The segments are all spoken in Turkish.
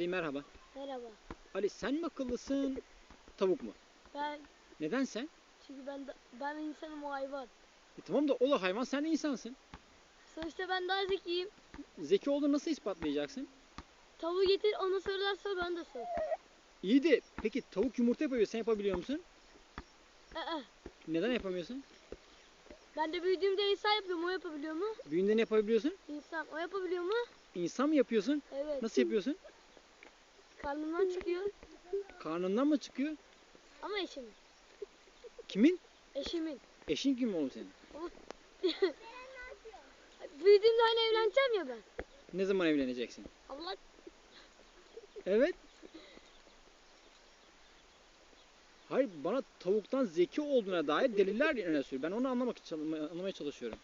Ali merhaba. Merhaba. Ali sen mi akıllısın, tavuk mu? Ben Neden sen? çünkü ben da- ben insanım o hayvan. E tamam da o da hayvan, sen de insansın. Sonuçta ben daha zekiyim. Zeki olduğunu nasıl ispatlayacaksın? Tavuğu getir ona sorular sor ben de sor. İyi de peki tavuk yumurta yapıyor, sen yapabiliyor musun? Ee, Neden yapamıyorsun? ben de büyüdüğümde insan yapıyorum o yapabiliyor mu? Büyüğünde ne yapabiliyorsun? İnsan o yapabiliyor mu? İnsan mı yapıyorsun? Evet. Nasıl yapıyorsun? Karnımdan çıkıyor. Karnından mı çıkıyor? Ama eşimin. Kimin? Eşimin. Eşin kim oğlum senin? Büyüdüğümde hani evleneceğim ya ben. Ne zaman evleneceksin? Allah Evet. Hayır bana tavuktan zeki olduğuna dair deliller öne sür. Ben onu anlamak anlamaya çalışıyorum.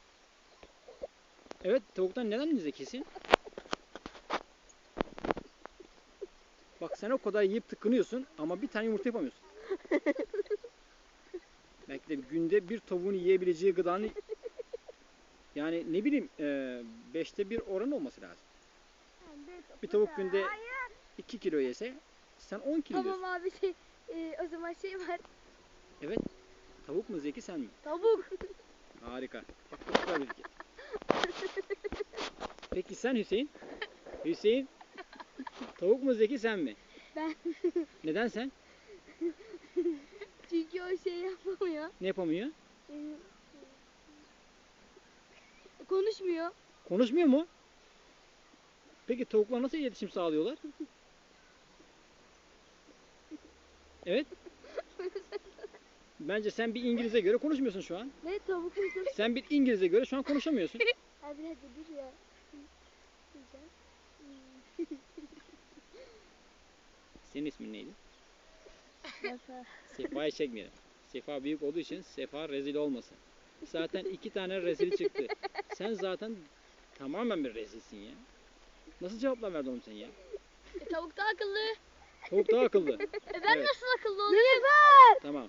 Evet tavuktan neden zekisin? Bak sen o kadar yiyip tıkınıyorsun ama bir tane yumurta yapamıyorsun. Belki de günde bir tavuğun yiyebileceği gıdanın yani ne bileyim eee, beşte bir oran olması lazım. Bir tavuk günde 2 kilo yese sen 10 kilo Tamam yiyorsun. abi şey e, o zaman şey var. Evet. Tavuk mu zeki sen mi? Tavuk. Harika. Bak çok güzel bilgi. Peki sen Hüseyin? Hüseyin tavuk mu zeki sen mi? Ben. Neden sen? Çünkü o şey yapamıyor. Ne yapamıyor? Konuşmuyor. Konuşmuyor mu? Peki tavuklar nasıl iletişim sağlıyorlar? Evet. Bence sen bir İngiliz'e göre konuşmuyorsun şu an. Ne tavuk? Sen bir İngiliz'e göre şu an konuşamıyorsun. Abi hadi dur ya. Diyeceğim. Senin ismin neydi? Sefa. Sefa'yı çekmeyelim. Sefa büyük olduğu için Sefa rezil olmasın. Zaten iki tane rezil çıktı. Sen zaten tamamen bir rezilsin ya. Nasıl cevaplar verdin oğlum sen ya? E, tavuk da akıllı. Tavuk daha akıllı. E ben Evet. nasıl akıllı olayım? Tamam.